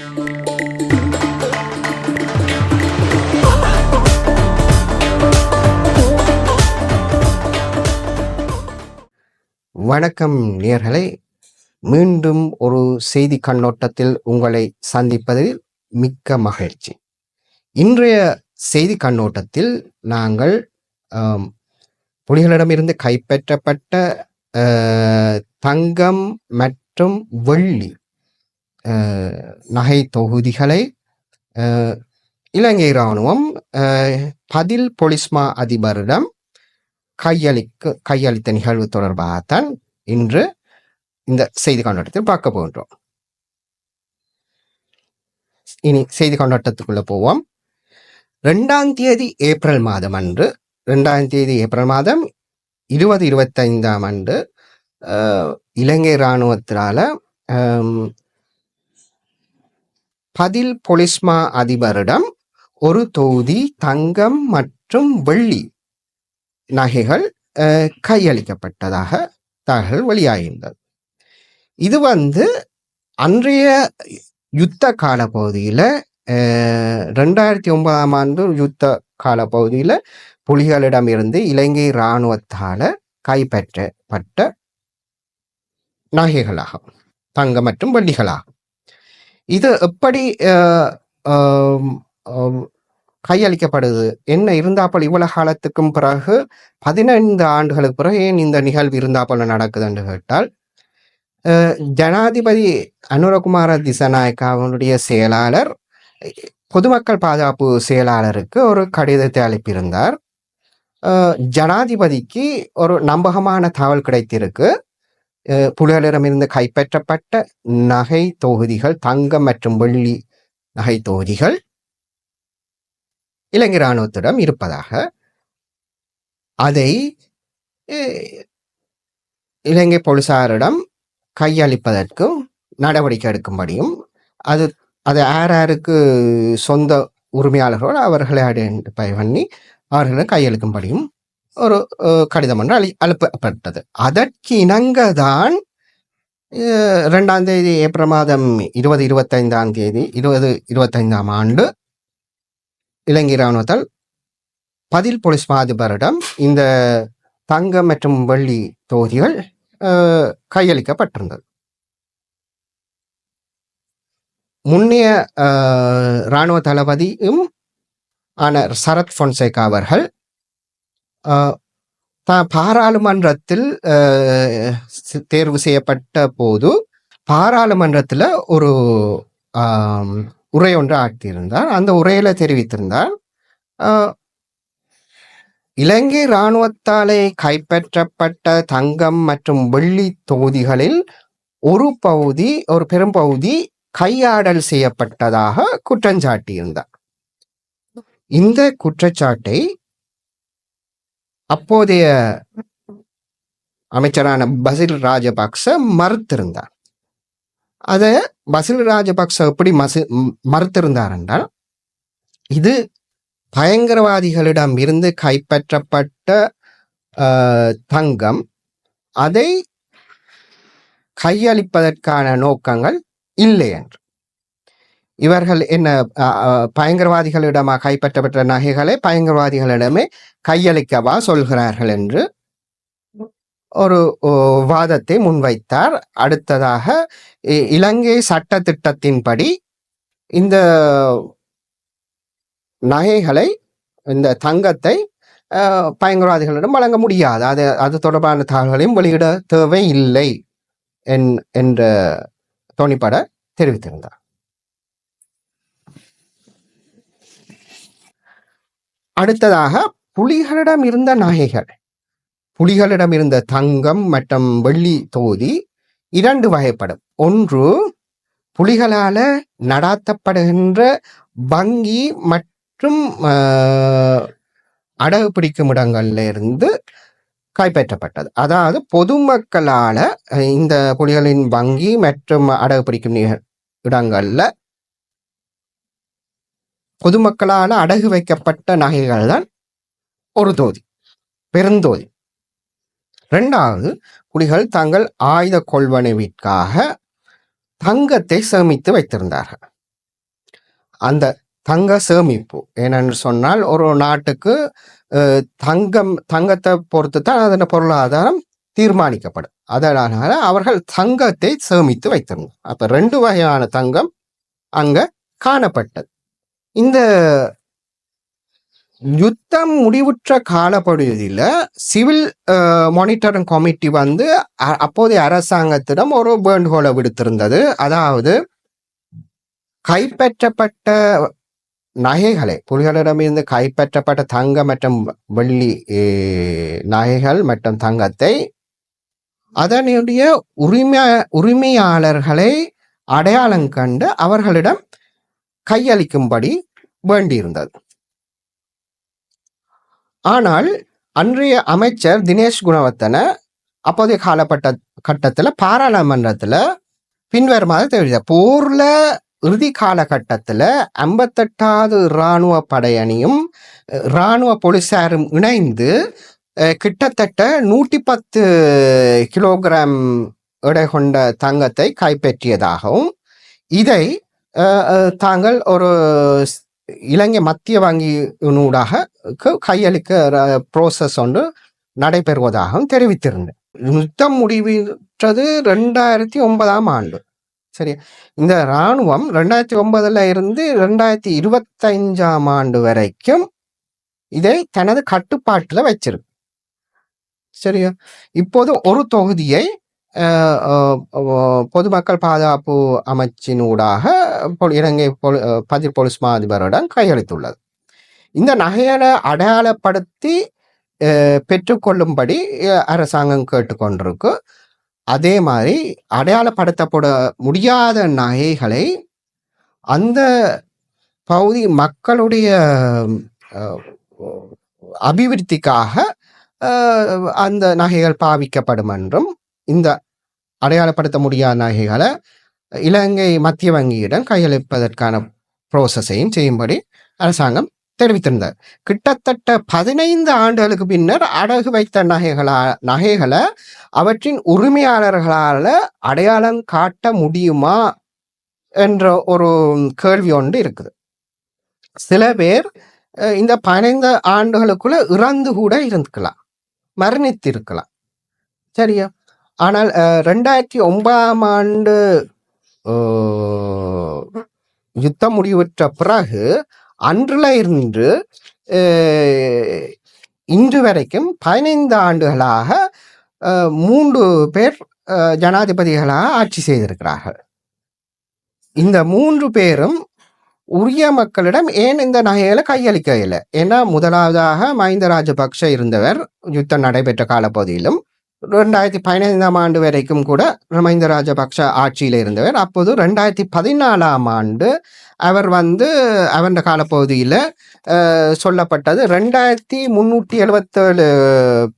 வணக்கம் நேர்களே. மீண்டும் ஒரு செய்தி கண்ணோட்டத்தில் உங்களை சந்திப்பதில் மிக்க மகிழ்ச்சி. இன்றைய செய்தி கண்ணோட்டத்தில் நாங்கள் புலிகளிடமிருந்து கைப்பற்றப்பட்ட தங்கம் மற்றும் வெள்ளி நகை தொகுதிகளை அஹ், இலங்கை இராணுவம் அஹ், பதில் பொலிஸ்மா அதிபரிடம் கையளிக்க கையளித்த நிகழ்வு தொடர்பாகத்தான் இன்று இந்த செய்தி கண்ணோட்டத்தில் பார்க்க போகின்றோம். இனி செய்தி கண்ணோட்டத்துக்குள்ள போவோம். ரெண்டாம் தேதி ஏப்ரல் மாதம் அன்று ரெண்டாம் தேதி ஏப்ரல் மாதம் இருபது இருபத்தைந்தாம் ஆண்டு அஹ், இலங்கை இராணுவத்தினால பதில் பொலிஸ்மா அதிபரிடம் ஒரு தொகுதி தங்கம் மற்றும் வெள்ளி நகைகள் கையளிக்கப்பட்டதாக தகவல் வெளியாகின்றது. இது வந்து அன்றைய யுத்த கால பகுதியில் ரெண்டாயிரத்தி ஒன்பதாம் ஆண்டு யுத்த கால பகுதியில் புலிகளிடமிருந்து இலங்கை இராணுவத்தால் கைப்பற்றப்பட்ட நகைகளாகும் தங்கம் மற்றும் வெள்ளிகளாகும். இது எப்படி கையளிக்கப்படுது? என்ன இருந்தாப்பல் இவ்வளவு காலத்துக்கும் பிறகு பதினைந்து ஆண்டுகளுக்கு பிறகு ஏன் இந்த நிகழ்வு இருந்தாப்பல் நடக்குதுன்னு கேட்டால் ஜனாதிபதி அனுரகுமார திசநாயக்கா அவனுடைய செயலாளர் பொதுமக்கள் பாதுகாப்பு செயலாளருக்கு ஒரு கடிதத்தை அனுப்பியிருந்தார். ஜனாதிபதிக்கு ஒரு நம்பகமான தகவல் கிடைத்திருக்கு. புலிகளிடமிருந்து கைப்பற்றப்பட்ட நகை தொகுதிகள் தங்கம் மற்றும் வெள்ளி நகை தொகுதிகள் இலங்கை இராணுவத்திடம் இருப்பதாக. அதை இலங்கை போலீசாரிடம் கையளிப்பதற்கும் நடவடிக்கை எடுக்கும்படியும் அது அது யார் யாருக்கு சொந்த உரிமையாளர்களோ அவர்களை ஐடென்டிஃபை பண்ணி அவர்களை கையளிக்கும்படியும் ஒரு கடிதம் ஒன்று அளி அனுப்பப்பட்டது. அதற்கு இணங்க தான் ரெண்டாம் தேதி ஏப்ரல் மாதம் இருபது இருபத்தைந்தாம் தேதி இருபது இருபத்தைந்தாம் ஆண்டு இலங்கை இராணுவத்தால் பதில் போலீஸ் மாதிபரிடம் இந்த தங்கம் மற்றும் வெள்ளி தொகுதிகள் கையளிக்கப்பட்டிருந்தது. முன்னைய இராணுவ தளபதியும் ஆன சரத் பொன்சேகா அவர்கள் பாராளுமன்றத்தில் தேர்வு செய்யப்பட்ட போது பாராளுமன்றத்தில் ஒரு உரை ஒன்று ஆற்றியிருந்தார். அந்த உரையில தெரிவித்திருந்தார் இலங்கை இராணுவத்தாலே கைப்பற்றப்பட்ட தங்கம் மற்றும் வெள்ளி தொகுதிகளில் ஒரு பகுதி ஒரு பெரும் பகுதி கையாடல் செய்யப்பட்டதாக குற்றஞ்சாட்டியிருந்தார். இந்த குற்றச்சாட்டை அப்போதைய அமைச்சரான பசில் ராஜபக்ச மறுத்திருந்தார். அதை பசில் ராஜபக்ச எப்படி மசு மறுத்திருந்தார் என்றால் இது பயங்கரவாதிகளிடம் இருந்து கைப்பற்றப்பட்ட தங்கம் அதை கையளிப்பதற்கான நோக்கங்கள் இல்லை என்று. இவர்கள் என்ன பயங்கரவாதிகளிடமா கைப்பற்றப்பட்ட நகைகளை பயங்கரவாதிகளிடமே கையளிக்கவா சொல்கிறார்கள் என்று ஒரு வாதத்தை முன்வைத்தார். அடுத்ததாக இ- இலங்கை சட்ட திட்டத்தின்படி இந்த நகைகளை இந்த தங்கத்தை பயங்கரவாதிகளிடம் வழங்க முடியாது. அது அது தொடர்பான தகவல்களையும் வெளியிட தேவை இல்லை என்- என்ற தோணிப்பட தெரிவித்திருந்தார். அடுத்ததாக புலிகளிடம் இருந்த நகைகள் புலிகளிடம் இருந்த தங்கம் மற்றும் வெள்ளி தொகுதி இரண்டு வகைப்படும். ஒன்று புலிகளால நடாத்தப்படுகின்ற வங்கி மற்றும் அடகு பிடிக்கும் இடங்கள்ல இருந்து கைப்பற்றப்பட்டது. அதாவது பொதுமக்களால இந்த புலிகளின் வங்கி மற்றும் அடகு பிடிக்கும் நிக- இடங்கள்ல பொதுமக்களால் அடகு வைக்கப்பட்ட நகைகள் தான் ஒரு தொகுதி பெருந்தோதி ரெண்டாவது குடிகள் தங்கள் ஆயுத கொள்வனவிற்காக தங்கத்தை சேமித்து வைத்திருந்தார்கள். அந்த தங்க சேமிப்பு ஏனென்று சொன்னால் ஒரு நாட்டுக்கு தங்கம் தங்கத்தை பொறுத்து தான் அதன் பொருளாதாரம் தீர்மானிக்கப்படும். அதனால அவர்கள் தங்கத்தை சேமித்து வைத்திருந்தார் அப்போ ரெண்டு வகையான தங்கம் அங்க காணப்பட்டது. இந்த யுத்தம் முடிவுற்ற காலப்பகுதியில் சிவில் மானிட்டரிங் கமிட்டி வந்து அ- அப்போதைய அரசாங்கத்திடம் ஒரு வேண்டுகோளை விடுத்திருந்தது. அதாவது கைப்பற்றப்பட்ட நகைகளை புலிகளிடமிருந்து கைப்பற்றப்பட்ட தங்கம் மற்றும் வெள்ளி நகைகள் மற்றும் தங்கத்தை அதனுடைய உரிமை உரிமையாளர்களை அடையாளம் கண்டு அவர்களிடம் கையளிக்கும்படி வேண்டியிருந்தது. ஆனால் அன்றைய அமைச்சர் தினேஷ் குணவர்த்தன அப்போதைய காலப்பட்ட கட்டத்தில் பாராளுமன்றத்தில் பின்வருமாறு தெரிவித்தார். போர்ல இறுதி காலகட்டத்தில் ஐம்பத்தெட்டாவது இராணுவ படையணியும் இராணுவ போலீசாரும் இணைந்து கிட்டத்தட்ட நூற்றி பத்து கிலோகிராம் எடை கொண்ட தங்கத்தை கைப்பற்றியதாகவும் இதை தாங்கள் ஒரு இலங்கை மத்திய வங்கியினூடாக கையளிக்க ப்ரோசஸ் ஒன்று நடைபெறுவதாகவும் தெரிவித்திருந்தேன். யுத்தம் முடிவுற்றது ரெண்டாயிரத்தி ஒன்பதாம் ஆண்டு. சரி இந்த இராணுவம் ரெண்டாயிரத்தி ஒன்பதுல இருந்து ரெண்டாயிரத்தி இருபத்தஞ்சாம் ஆண்டு வரைக்கும் இதை தனது கட்டுப்பாட்டில் வச்சிருக்கு. சரியா? இப்போது ஒரு தொகுதியை பொதுமக்கள் பாதுகாப்பு அமைச்சினூடாக இலங்கை பொலி- அஹ், போலீஸ் மா அதிபரிடம் கையளித்துள்ளது. இந்த நகைகளை அடையாளப்படுத்தி பெற்றுக்கொள்ளும்படி அரசாங்கம் கேட்டுக்கொண்டிருக்கு. அதே மாதிரி அடையாளப்படுத்தப்பட முடியாத நகைகளை அந்த பகுதி மக்களுடைய அபிவிருத்திக்காக அந்த நகைகள் பாவிக்கப்படும் என்றும் இந்த அடையாளப்படுத்த முடியாத நகைகளை இலங்கை மத்திய வங்கியிடம் கையளிப்பதற்கான ப்ரோசஸையும் செய்யும்படி அரசாங்கம் தெரிவித்திருந்தார் கிட்டத்தட்ட பதினைந்து ஆண்டுகளுக்கு பின்னர் அடகு வைத்த நகைகளா நகைகளை அவற்றின் உரிமையாளர்களால் அடையாளம் காட்ட முடியுமா என்ற ஒரு கேள்வி ஒன்று இருக்குது. சில பேர் இந்த பதினைந்து ஆண்டுகளுக்குள்ள இறந்து கூட இருந்துக்கலாம் மரணித்து இருக்கலாம் சரியா? ஆனால் ரெண்டாயிரத்தி ஒன்பதாம் ஆண்டு யுத்தம் முடிவுற்ற பிறகு அன்றுல இருந்து இன்று வரைக்கும் பதினைந்து ஆண்டுகளாக மூன்று பேர் ஜனாதிபதிகளாக ஆட்சி செய்திருக்கிறார்கள். இந்த மூன்று பேரும் உரிய மக்களிடம் ஏன் இந்த நகைகளை கையளிக்க இல்லை ஏன்னா முதலாவதாக மஹிந்த ராஜபக்ஷ இருந்தவர் யுத்தம் நடைபெற்ற காலப்பகுதியிலும் ரெண்டாயிரத்தி பதினைந்தாம் ஆண்டு வரைக்கும் கூட ரமேந்திர ராஜபக்ஷ ஆட்சியில் இருந்தவர். அப்போது ரெண்டாயிரத்தி பதினாலாம் ஆண்டு அவர் வந்து அவருடைய காலப்பகுதியில் சொல்லப்பட்டது ரெண்டாயிரத்தி முந்நூற்றி எழுபத்தேழு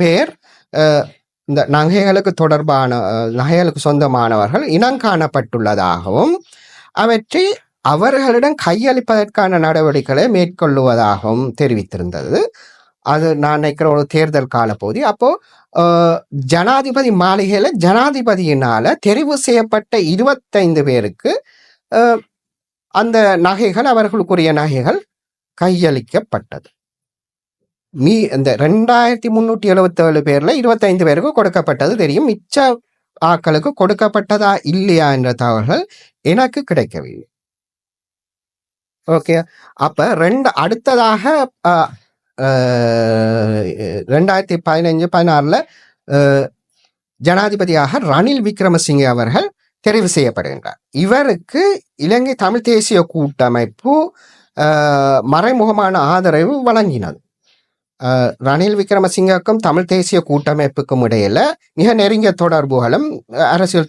பேர் இந்த நகைகளுக்கு தொடர்பான நகைகளுக்கு சொந்தமானவர்கள் இனம் காணப்பட்டுள்ளதாகவும் அவற்றை அவர்களிடம் கையளிப்பதற்கான நடவடிக்கைகளை மேற்கொள்ளுவதாகவும் தெரிவித்திருந்தது. அது நான் நினைக்கிற ஒரு தேர்தல் காலப்பகுதி. அப்போ ஜனாதிபதி மாளிகையில ஜனாதிபதியினால தெரிவு செய்யப்பட்ட இருபத்தைந்து பேருக்கு அந்த நகைகள் அவர்களுக்குரிய நகைகள் கையளிக்கப்பட்டது. மீ இந்த ரெண்டாயிரத்தி முன்னூற்றி எழுபத்தேழு பேர்ல இருபத்தைந்து பேருக்கு கொடுக்கப்பட்டது தெரியும். மிச்ச ஆக்களுக்கு கொடுக்கப்பட்டதா இல்லையா என்ற தகவல்கள் எனக்கு கிடைக்கவில்லை. ஓகே. அப்ப ரெண்டு அடுத்ததாக ரெண்டாயிரத்தி பதினஞ்சு பதினாறில் ஜனாதிபதியாக ரணில் விக்ரமசிங்கே அவர்கள் தெரிவு செய்யப்படுகின்றார். இவருக்கு இலங்கை தமிழ் தேசிய கூட்டமைப்பு மறைமுகமான ஆதரவு வழங்கினது. ரணில் விக்ரமசிங்கக்கும் தமிழ் தேசிய கூட்டமைப்புக்கும் இடையில மிக நெருங்கிய தொடர்புகளும் அரசியல்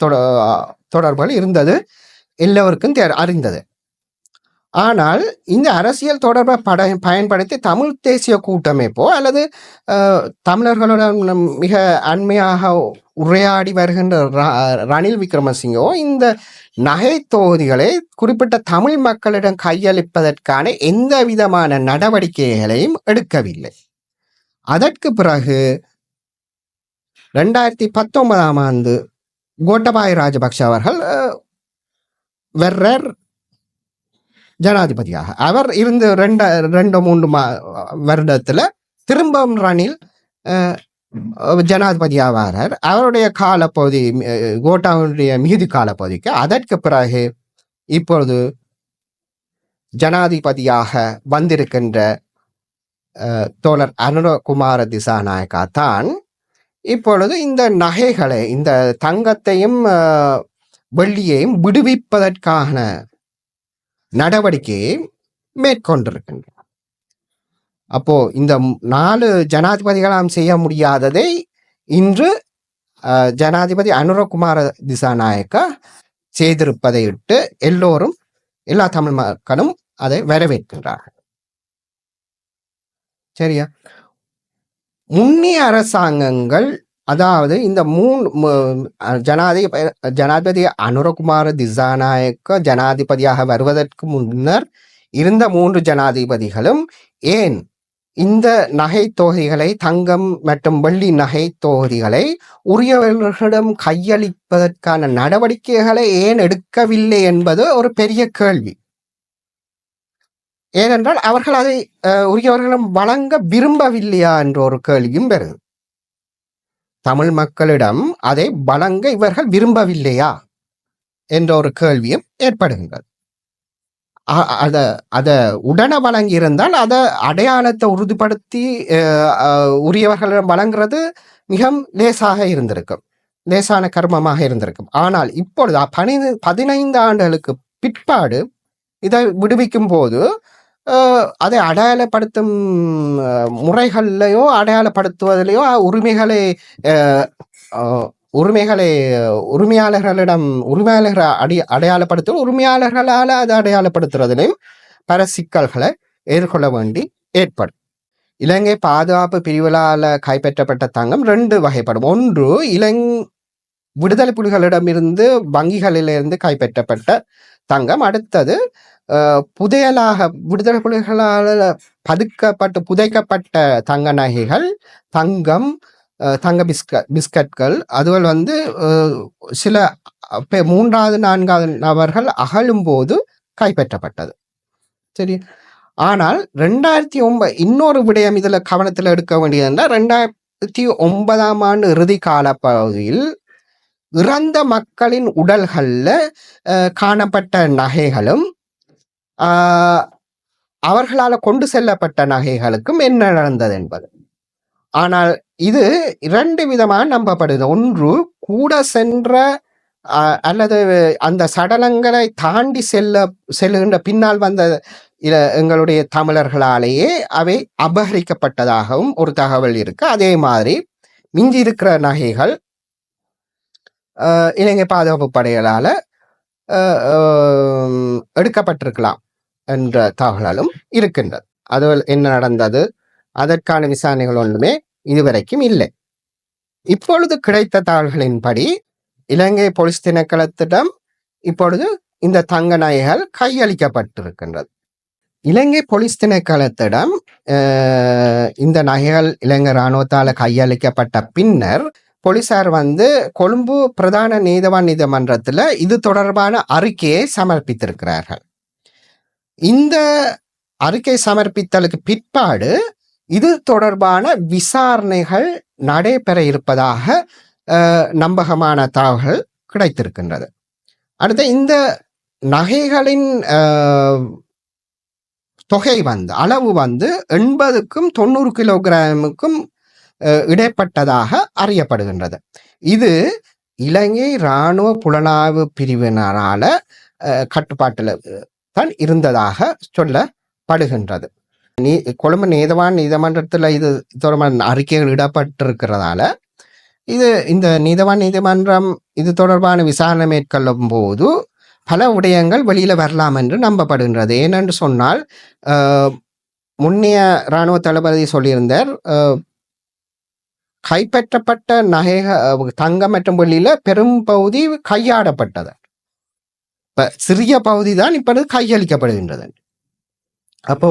தொடர்புகள் இருந்தது. எல்லோருக்கும் தெ- அறிந்தது. ஆனால் இந்த அரசியல் தொடர்பை பட பயன்படுத்தி தமிழ் தேசிய கூட்டமைப்போ அல்லது தமிழர்களுடன் மிக அண்மையாக உரையாடி வருகின்ற ர- ரணில் விக்ரமசிங்கோ இந்த நகை தொகுதிகளை குறிப்பிட்ட தமிழ் மக்களிடம் கையளிப்பதற்கான எந்த விதமான நடவடிக்கைகளையும் எடுக்கவில்லை. அதற்கு பிறகு ரெண்டாயிரத்தி பத்தொன்பதாம் ஆண்டு கோட்டபாய ராஜபக்ஷ அவர்கள் வெர்ரர் ஜனாதிபதியாக. அவர் இருந்து ரெண்டு ரெண்டு மூன்று மா வருடத்தில் திரும்பவும் ரணில் அஹ், ஜனாதிபதியாக வரார் அவருடைய காலப்பகுதி கோட்டாவுடைய மீதி காலப்பகுதிக்கு அதற்கு பிறகு இப்பொழுது ஜனாதிபதியாக வந்திருக்கின்ற தோழர் அனுரகுமார திசாநாயக்கா தான் இப்பொழுது இந்த நகைகளை இந்த தங்கத்தையும் வெள்ளியையும் விடுவிப்பதற்கான நடவடிக்கையை மேற்கொண்டிருக்கின்றன. அப்போ இந்த நாலு ஜனாதிபதிகளாம் செய்ய முடியாததை இன்று ஜனாதிபதி அனுரகுமார திசாநாயக்கா செய்திருப்பதை இட்டு எல்லோரும் எல்லா தமிழ் மக்களும் அதை வரவேற்கின்றார்கள். சரியா? முன்னிய அரசாங்கங்கள் அதாவது இந்த மூணு ஜனாதிபதி ஜனாதிபதி அனுரகுமார திசாநாயக்க ஜனாதிபதியாக வருவதற்கு முன்னர் இருந்த மூன்று ஜனாதிபதிகளும் ஏன் இந்த நகை தொகைகளை தங்கம் மற்றும் வெள்ளி நகைத்தொகுதிகளை உரியவர்களிடம் கையளிப்பதற்கான நடவடிக்கைகளை ஏன் எடுக்கவில்லை என்பது ஒரு பெரிய கேள்வி. ஏனென்றால் அவர்கள் அதை உரியவர்களிடம் வழங்க விரும்பவில்லையா என்ற ஒரு கேள்வியும் பெறுது தமிழ் மக்களிடம் அதை வழங்க இவர்கள் விரும்பவில்லையா? என்ற ஒரு கேள்வியும் ஏற்படுகின்றது. அதை அதை உடனே வழங்கியிருந்தால் அதை அடையாளத்தை உறுதிப்படுத்தி உரியவர்களிடம் வழங்குறது மிக லேசாக இருந்திருக்கும். லேசான கர்மமாக இருந்திருக்கும். ஆனால் இப்பொழுது பதினைந்து பதினைந்து ஆண்டுகளுக்கு பிற்பாடு இதை விடுவிக்கும் போது அதை அடையாளப்படுத்தும் முறைகள்லையோ அடையாளப்படுத்துவதிலையோ உரிமைகளை உரிமைகளை உரிமையாளர்களிடம் உரிமையாளர்களை அடி அடையாளப்படுத்த உரிமையாளர்களால் அதை அடையாளப்படுத்துறதுலையும் பல சிக்கல்களை எதிர்கொள்ள வேண்டி ஏற்படும். இலங்கை பாதுகாப்பு பிரிவுகளால் கைப்பற்றப்பட்ட தங்கம் ரெண்டு வகைப்படும். ஒன்று இலங் விடுதலை புலிகளிடமிருந்து வங்கிகளிலிருந்து கைப்பற்றப்பட்ட தங்கம். அடுத்தது புதையலாக விடுதலை புலிகளால் பதுக்கப்பட்டு புதைக்கப்பட்ட தங்க நகைகள் தங்கம் தங்க பிஸ்க பிஸ்கட்கள். அதுகள் வந்து சில மூன்றாவது நான்காவது நபர்கள் அகழும் போது கைப்பற்றப்பட்டது. சரி. ஆனால் ரெண்டாயிரத்தி ஒன்பது இன்னொரு விடயம் இதில் கவனத்தில் எடுக்க வேண்டியதுன்னா ரெண்டாயிரத்தி ஒன்பதாம் ஆண்டு இறுதி காலப்பகுதியில் இறந்த மக்களின் உடல்கள்ல காணப்பட்ட நகைகளும் அவர்களால் கொண்டு செல்லப்பட்ட நகைகளுக்கும் என்ன நடந்தது என்பது. ஆனால் இது இரண்டு விதமாக நம்பப்படுது. ஒன்று கூட சென்ற அல்லது அந்த சடலங்களை தாண்டி செல்ல செல்லுகின்ற பின்னால் வந்த எங்களுடைய தமிழர்களாலேயே அவை அபகரிக்கப்பட்டதாகவும் ஒரு தகவல் இருக்கு. அதே மாதிரி மிஞ்சி இருக்கிற நகைகள் இலங்கை பாதுகாப்பு படைகளால் ஆஹ், ஆஹ், எடுக்கப்பட்டிருக்கலாம் என்ற தகவலும் இருக்கின்றது. அது என்ன நடந்தது? அதற்கான விசாரணைகள் ஒன்றுமே இதுவரைக்கும் இல்லை. இப்பொழுது கிடைத்த தகவல்களின்படி இலங்கை போலீஸ் திணைக்களத்திடம் இப்பொழுது இந்த தங்க நகைகள் கையளிக்கப்பட்டிருக்கின்றது. இலங்கை போலீஸ் திணைக்களத்திடம் இந்த நகைகள் இலங்கை இராணுவத்தால் கையளிக்கப்பட்ட பின்னர் போலீசார் வந்து கொழும்பு பிரதான நீதவான் நீதிமன்றத்தில் இது தொடர்பான அறிக்கையை சமர்ப்பித்திருக்கிறார்கள். இந்த அறிக்கை சமர்ப்பித்தலுக்கு பிற்பாடு இது தொடர்பான விசாரணைகள் நடைபெற இருப்பதாக நம்பகமான தகவல்கள் கிடைத்திருக்கின்றது. அடுத்து இந்த நகைகளின் தொகை வந்து அளவு வந்து எண்பதுக்கும் தொண்ணூறு கிலோகிராமுக்கும் இடைப்பட்டதாக அறியப்படுகின்றது. இது இலங்கை இராணுவ புலனாய்வு பிரிவினரால கட்டுப்பாட்டில் தான் இருந்ததாக சொல்லப்படுகின்றது. நீ கொழும்பு நீதவான் நீதிமன்றத்தில் இது தொடர்பான அறிக்கைகள் இடப்பட்டிருக்கிறதால இது இந்த நீதவான் நீதிமன்றம் இது தொடர்பான விசாரணை மேற்கொள்ளும் போது பல விடயங்கள் வெளியில் வரலாம் என்று நம்பப்படுகின்றது. ஏனென்று சொன்னால் முன்னைய இராணுவ தளபதி சொல்லியிருந்தார் கைப்பற்றப்பட்ட நகைக தங்கம் மற்றும் வெள்ளியில பெரும் பகுதி கையாடப்பட்டது. இப்ப சிறிய பகுதி தான் இப்பொழுது கையளிக்கப்படுகின்றது அப்போ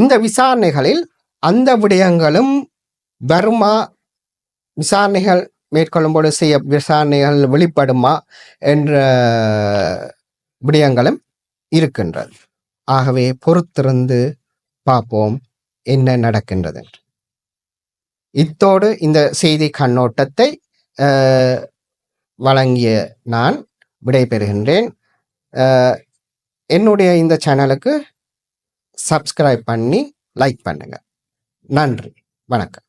இந்த விசாரணைகளில் அந்த விடயங்களும் வருமா? விசாரணைகள் மேற்கொள்ளும் போது செய்ய விசாரணைகள் வெளிப்படுமா? என்ற விடயங்களும் இருக்கின்றது. ஆகவே பொறுத்திருந்து பார்ப்போம் என்ன நடக்கின்றது என்று. இத்தோடு இந்த செய்தி கண்ணோட்டத்தை வழங்கிய நான் விடைபெறுகின்றேன். என்னுடைய இந்த சேனலுக்கு சப்ஸ்கிரைப் பண்ணி லைக் பண்ணுங்கள் நன்றி. வணக்கம்.